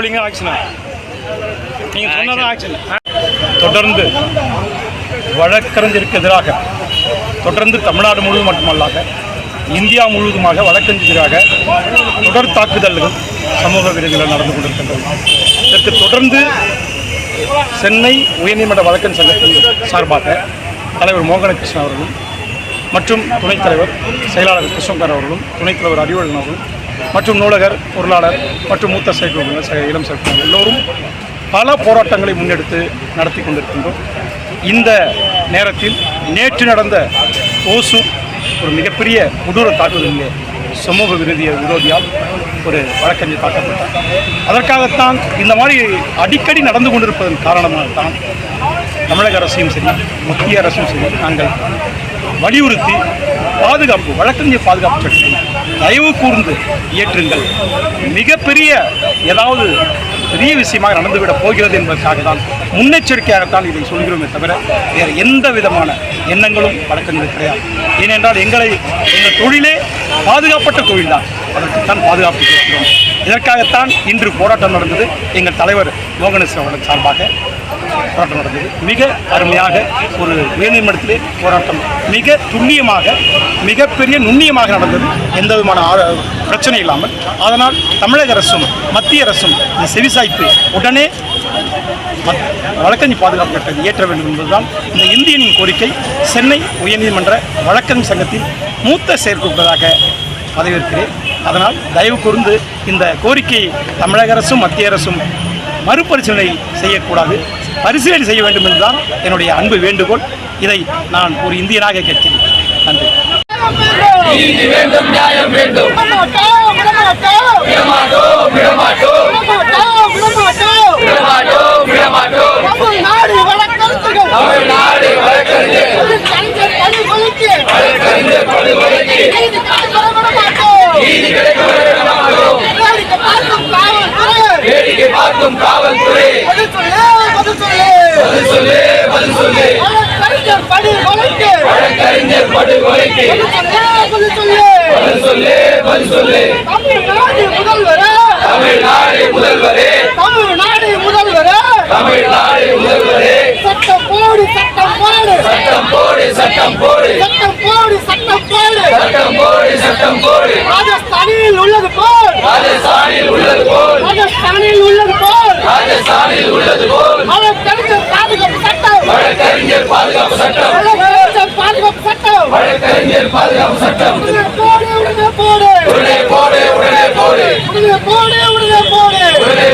ரோலிங்காக ஆக்ஷனா நீங்கள் சொன்னதான் ஆக்ஷன் தொடர்ந்து வழக்கறிஞருக்கு எதிராக தொடர்ந்து தமிழ்நாடு முழுவதும் மட்டுமல்லாத இந்தியா முழுவதுமாக வழக்கறிஞருக்கு எதிராக தொடர் தாக்குதல்கள் சமூக விரோதிகள் நடந்து கொண்டிருக்கின்றன. இதற்கு தொடர்ந்து சென்னை உயர்நீதிமன்ற வழக்கறிஞர் சங்கத்தின் சார்பாக தலைவர் மோகனகிருஷ்ணன் அவர்களும் மற்றும் துணைத் தலைவர் செயலாளர் கிருஷ்ணங்கர் அவர்களும் துணைத் தலைவர் அவர்களும் மற்றும் நூலகர் பொருளாளர் மற்றும் மூத்த செயற்குழுவினர் இளம் செயற்குழுவினர் எல்லோரும் பல போராட்டங்களை முன்னெடுத்து நடத்தி கொண்டிருக்கின்றோம். இந்த நேரத்தில் நேற்று நடந்த ஓசூர் ஒரு மிகப்பெரிய கொடூர தாக்குதலிலே சமூக விரோதிய விரோதியால் ஒரு வழக்கறிஞர் தாக்கப்பட்டார். அதற்காகத்தான் இந்த மாதிரி அடிக்கடி நடந்து கொண்டிருப்பதன் காரணமாகத்தான் தமிழக அரசையும் சரி மத்திய அரசும் சரி நாங்கள் வலியுறுத்தி பாதுகாப்பு வழக்கறிஞர் பாதுகாப்பு சட்டத்தை தயவு கூர்ந்து இயற்றுங்கள். மிகப்பெரிய ஏதாவது பெரிய விஷயமாக நடந்துவிடப் போகிறது என்பதற்காக தான் முன்னெச்சரிக்கையாகத்தான் இதை சொல்கிறோமே தவிர வேறு எந்த விதமான எண்ணங்களும் வழக்கறிஞர் கிடையாது. ஏனென்றால் எங்களை எங்கள் தொழிலே பாதுகாப்பட்ட தொழில் தான் அதற்குத்தான் பாதுகாப்பு இதற்காகத்தான் இன்று போராட்டம் நடந்தது. எங்கள் தலைவர் மோகனேஸ்வரன் அவர்கள் சார்பாக போராட்டம் நடந்தது மிக அருமையாக ஒரு உயர்நீதிமன்றத்திலே போராட்டம். மிக துல்லியமாக மிகப்பெரிய நுண்ணியமாக நடந்தது. எந்த விதமான பிரச்சனை இல்லாமல். அதனால் தமிழக அரசும் மத்திய அரசும் இந்த செவிசாய்ப்பு உடனே மத்- வழக்கறிஞர் பாதுகாப்பு சட்டத்தை இயற்ற வேண்டும் என்பதுதான் இந்த இந்தியனின் கோரிக்கை. சென்னை உயர்நீதிமன்ற வழக்கறிஞர் சங்கத்தின் மூத்த செயற்குழுப்பதாக பதவியேற்கிறேன். அதனால் தயவு கூர்ந்து இந்த கோரிக்கையை தமிழக அரசும் மத்திய அரசும் மறுபரிசீலனை செய்யக்கூடாது. பரிசீலனை செய்ய வேண்டும் என்றுதான் என்னுடைய அன்பு வேண்டுகோள். இதை நான் ஒரு இந்தியனாக கேட்கிறேன். நன்றி. சொல்லு பதில் சொல்லு. வழக்கறிஞர் படுகொலைக்கு வழக்கறிஞர் படுகொலைக்கு பதில் சொல்லு பதில் சொல்லு. பதில் சொல்லு பதில் சொல்லு. தமிழ்நாடு முதல்வரே. தமிழ்நாடு முதல்வரே. தமிழ்நாடு முதல்வரே. தமிழ்நாடு முதல்வரே. சட்டம் போடு சட்டம் போடு. சட்டம் போடு சட்டம் போடு. சட்டம் போடு சட்டம் போடு. சட்டம் போடு சட்டம் போடு. ராஜஸ்தானில் உள்ளது போல். ராஜஸ்தானில் உள்ளது போல். ராஜஸ்தானில் உள்ளது போல் ராஜஸ்தானில் உள்ளது போல் வழக்கறிஞர் பாதுகாப்பு சட்டம். வழக்கறிஞர் பாதுகாப்பு சட்டம். பாதுகாப்பு சட்டம். வழக்கறிஞர் பாதுகாப்பு உடனே போடு உடனே போடு. உடனே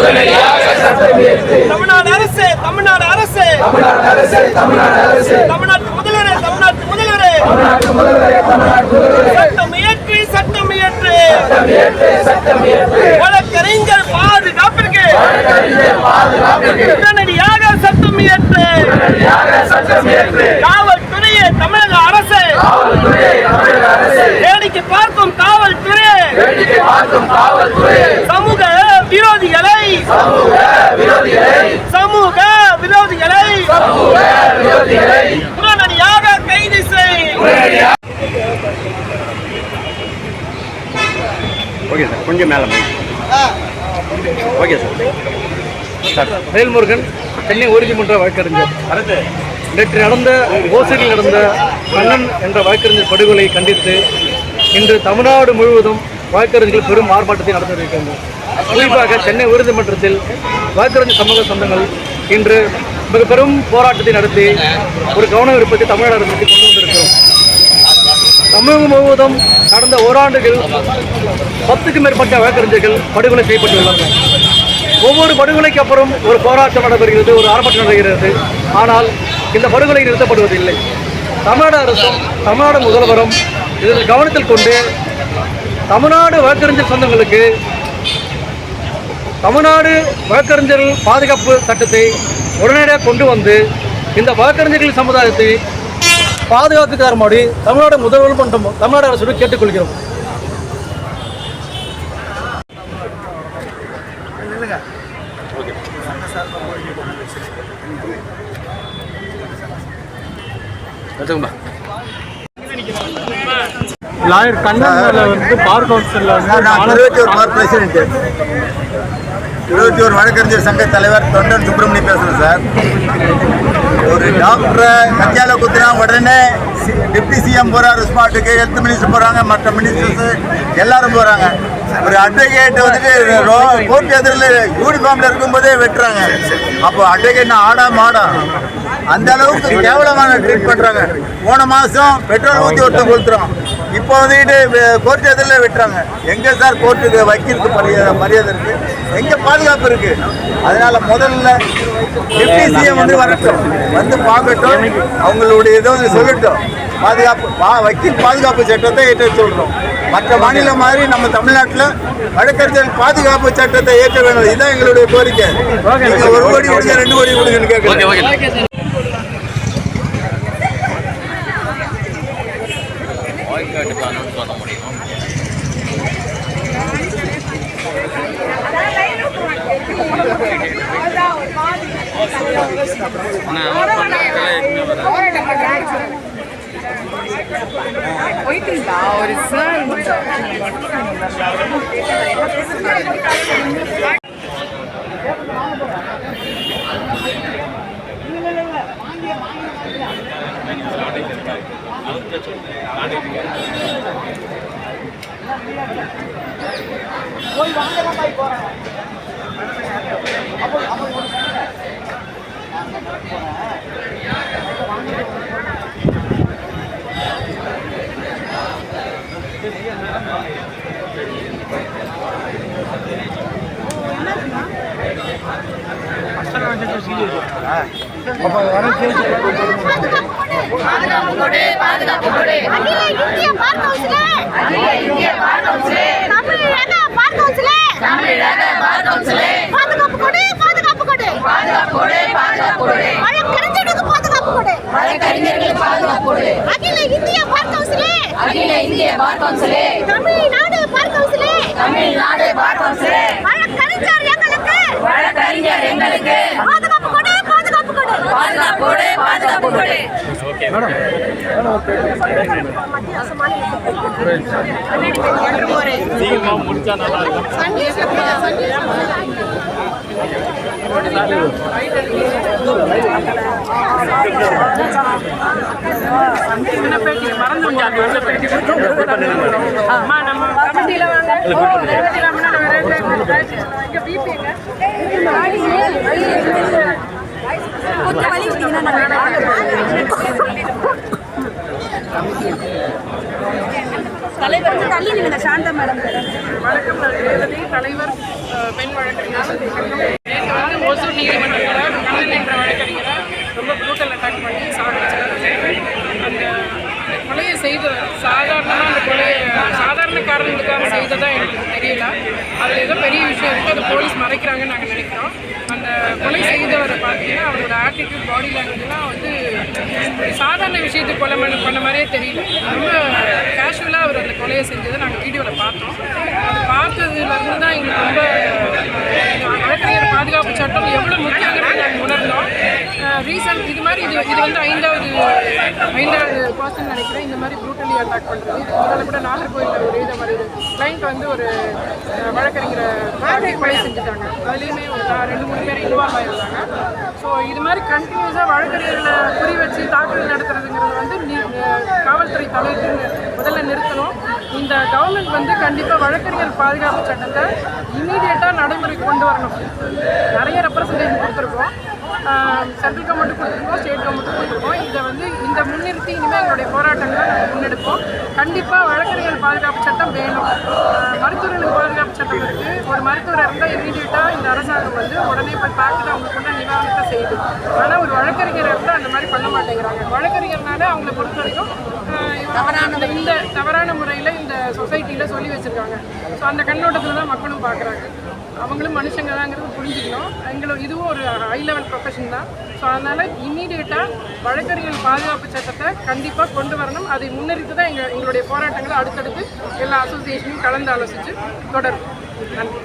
உடனடியாக சட்டம் இயற்று. தமிழ்நாடு அரசு தமிழ்நாடு அரசு தமிழ்நாடு அரசு தமிழ்நாட்டு முதல்வரே தமிழ்நாட்டு முதல்வரே தமிழ்நாட்டு முதல்வரே தமிழ்நாட்டு முதல்வரே சட்டம் இயற்று சட்டம் இயற்று சட்டம் இயற்று சட்டம் இயற்று வழக்கறிஞர் பாதுகாப்பிற்கு வழக்கறிஞர் பாதுகாப்பிற்கு உடனடியாக சட்டம் இயற்று உடனடியாக சட்டம் இயற்று காவல்துறையே தமிழக அரசு காவல்துறையை தமிழக அரசு வேடிக்கை பார்க்கும் காவல்துறை வேடிக்கை பார்க்கும் காவல்துறை சமூக விரோதிகளை சமூக விரோதிகளை சமூக விரோதிகளை சமூக விரோதிகளை உடனடியாக கைது செய் உடனடியாக ஓகே சார் கொஞ்சம் மேலே okay sir. Sir Velmurugan Chennai உறுதிமன்ற வழக்கறிஞர். அடுத்து நேற்று நடந்த ஓசூரில் நடந்த கண்ணன் என்ற வழக்கறிஞர் படுகொலை கண்டித்து இன்று தமிழ்நாடு முழுவதும் வழக்கறிஞர்கள் பெரும் ஆர்ப்பாட்டத்தை நடத்திருக்கின்றனர் குறிப்பாக சென்னை உயர்நீதிமன்றத்தில் வழக்கறிஞர் சமூக சொந்தங்கள் இன்று மிக பெரும் போராட்டத்தை நடத்தி ஒரு கவன விருப்பத்தை தமிழ்நாடு அரசுக்கு கொண்டு தமிழகம் முழுவதும் கடந்த ஓராண்டுகள் பத்துக்கும் மேற்பட்ட வழக்கறிஞர்கள் படுகொலை செய்யப்பட்டுள்ளனர். ஒவ்வொரு படுகொலைக்கு அப்புறம் ஒரு போராட்டம் நடைபெறுகிறது ஒரு ஆர்ப்பாட்டம் நடைபெறுகிறது. ஆனால் இந்த படுகொலை நிறுத்தப்படுவதில்லை. தமிழ்நாடு அரசும் தமிழ்நாடு முதல்வரும் இதில் கவனத்தில் கொண்டு தமிழ்நாடு வழக்கறிஞர் சொந்தங்களுக்கு தமிழ்நாடு வழக்கறிஞர்கள் பாதுகாப்பு சட்டத்தை உடனடியாக கொண்டு வந்து இந்த வழக்கறிஞர்கள் சமுதாயத்தை பாதுகாத்து தருமாறு தமிழ்நாடு முதல்வர் மற்றும் தமிழ்நாடு அரசு கேட்டுக்கொள்கிறோம். லாயர் கண்ணன் வந்து பார் கவுன்சில்ல சார் நான் திருவத்தியூர் பார் பிரசிடென்ட் திருவத்தியூர் வழக்கறிஞர் சங்க தலைவர் தொண்டன் சுப்பிரமணியம் பேசுகிறேன் சார். ஒரு டாக்டரை கஞ்சால குத்துனா உடனே டிப்டி சிஎம் போறாரு ஸ்பாட்டுக்கு ஹெல்த் மினிஸ்டர் போறாங்க மற்ற மினிஸ்டர்ஸ் எல்லாரும் போறாங்க. ஒரு அட்வொகேட் வந்துட்டு கோர்ட் எதிரில் யூனிஃபார்ம்ல இருக்கும்போதே வெட்டுறாங்க. அப்போ அட்வொகேட் ஆடா மாடா? அந்த அளவுக்கு கேவலமான ட்ரீட் பண்றாங்க. போன மாசம் பெட்ரோல் ஊற்றி ஒருத்தன் கொளுத்துறோம் இப்போ வந்துட்டு கோர்ட் எதிரில் வெட்டுறாங்க. எங்க சார் கோர்ட்டுக்கு வக்கீலுக்கு மரியாதை மரியாதை இருக்கு? எங்க பாதுகாப்பு இருக்கு? அதனால முதல்ல டிப்டி சிஎம் வந்து வரட்டும். வந்து பார்க்கட்டும். அவங்களுடைய இதை வந்து சொல்லட்டும். பாதுகாப்பு பா- வக்கீல் பாதுகாப்பு சட்டத்தை ஏற்ற சொல்றோம். மற்ற மாநிலம் மாதிரி நம்ம தமிழ்நாட்டில் வழக்கறிஞர் பாதுகாப்பு சட்டத்தை ஏற்ற வேண்டும். இதுதான் எங்களுடைய கோரிக்கை. நீங்க ஒரு கோடி கொடுங்க ரெண்டு கோடி கொடுங்கன்னு Oito dólares, né? பாதுகாப்பு அகில இந்திய பார் கவுன்சிலே அகில இந்திய பார் கவுன்சிலே தமிழக பார் கவுன்சிலே தமிழக பார் கவுன்சிலே பாதுகாப்பு கொடு பாதுகாப்பு கொடு பாதுகாப்பு கொடு பாதுகாப்பு கொடு வழக்கறிஞர்களுக்கு பாதுகாப்பு கொடு வழக்கறிஞர்களுக்கு பாதுகாப்பு கொடு அகில இந்திய பார் கவுன்சிலே. அகில இந்திய பார் கவுன்சிலே. தமிழ்நாடு பார் கவுன்சிலே. தமிழ்நாடு பார் கவுன்சிலே. வழக்கறிஞர் எங்களுக்கு. வழக்கறிஞர் எங்களுக்கு. பாதுகாப்பு கொடு பாதுகாப்பு கொடு பாதுகாப்பு கொடு பாதுகாப்பு கொடு அம்மா நம்ம கமிட்டியில வாங்க கமிட்டியில முன்னாடி வரேன் இங்க தலைவர் தள்ளி நில்லுங்க சாந்தா மேடம். வணக்கம் தலைவர் பெண் வழக்கறிஞர் நேற்று வந்து ஓசூர் நீதிமன்றத்தில் கண்ணன் என்ற வழக்கறிஞரை ரொம்ப ப்ரூட்டல் அட்டாக் பண்ணி சாகடிச்சாங்க அந்த கொலையை செய்த சாதாரணமாக அந்த கொலையை சாதாரண காரணத்துக்காக செய்ததா எனக்கு தெரியல. அதில் ஏதோ பெரிய விஷயம் இருக்குது அதை போலீஸ் மறைக்கிறாங்கன்னு நாங்கள் நினைக்கிறோம். அந்த கொலை செய்தவரை பார்த்தீங்கன்னா அவரோட ஆட்டிடியூட் பாடி லாங்குவேஜ்லாம் வந்து சாதாரண விஷயத்துக்கு கொலை பண்ண பண்ண மாதிரியே தெரியல. ரொம்ப கேஷுவலாக அவர் அந்த கொலையை செஞ்சதை நாங்கள் வீடியோவில் பார்த்தோம். அது பார்த்ததுலேருந்து தான் எங்களுக்கு ரொம்ப அஹ், வழக்கறிஞர் பாதுகாப்பு சட்டம் எவ்வளோ முக்கியங்கிறத நாங்கள் உணர்ந்தோம். ரீசன் இது மாதிரி இது இது வந்து ஐந்தாவது ஐந்தாவது பர்சன் நினைக்கிறேன். இந்த மாதிரி ப்ரூட்டலி அட்டாக் பண்ணுறது இது முதல்ல கூட நாகர்கோயிலில் ஒரு இதை மாதிரி கிளைண்ட் வந்து ஒரு வழக்கறிஞரை கொலை செஞ்சுட்டாங்க. அதுலேயுமே ஒரு ரெண்டு மூணு பேர் இன்வால்வ் ஆயிருந்தாங்க. ஸோ இது மாதிரி கண்டினியூஸாக வழக்கறிஞர்களை குறி வச்சு தாக்குதல் நடத்துறதுங்கிறது வந்து நீ- காவல்துறை தலைவர் முதல்ல நிறுத்தணும். இந்த கவர்மெண்ட் வந்து கண்டிப்பாக வழக்கறிஞர் பாதுகாப்பு சட்டத்தை இமீடியட்டாக நடைமுறைக்கு கொண்டு வரணும். நிறைய ரெப்ரசன்டேஷன் கொடுத்துருக்கோம். சென்ட்ரல் கவர்மெண்ட் கொடுத்துருக்கோம் ஸ்டேட் கவர்மெண்ட் கொடுத்துருக்கோம். இதை வந்து இந்த முன்னிறுத்தி இனிமேல் எங்களுடைய போராட்டங்களை நாங்கள் முன்னெடுப்போம். கண்டிப்பாக வழக்கறிஞர் பாதுகாப்பு சட்டம் வேணும். மருத்துவர்களுக்கு பாதுகாப்பு சட்டம் இருக்குது ஒரு மருத்துவர் இருந்தால் இமீடியட்டாக இந்த அரசாங்கம் வந்து உடனே போய் பார்த்துட்டு அவங்களுக்கு கொண்ட நிவாரணத்தை செய்யுது ஆனால் ஒரு வழக்கறிஞர் இருந்தால் அந்த மாதிரி பண்ண மாட்டேங்கிறாங்க. வழக்கறிஞர்னால அவங்களை பொறுத்த வரைக்கும் தவறான இந்த தவறான முறையில் இந்த சொசைட்டியில் சொல்லி வச்சுருக்காங்க. ஸோ அந்த கண்ணோட்டத்தில் தான் மக்களும் பார்க்குறாங்க அவங்களும் மனுஷங்க தாங்கிறது புரிஞ்சுக்கணும். எங்களோட இதுவும் ஒரு ஹை லெவல் ப்ரொஃபஷன் தான். ஸோ அதனால் இம்மீடியட்டாக வழக்கறிஞர் பாதுகாப்பு சட்டத்தை கண்டிப்பாக கொண்டு வரணும். அதை முன்னெடுத்து தான் எங்கள் எங்களுடைய போராட்டங்களை அடுத்தடுத்து எல்லா அசோசியேஷனும் கலந்து ஆலோசித்து தொடரும் நன்றி.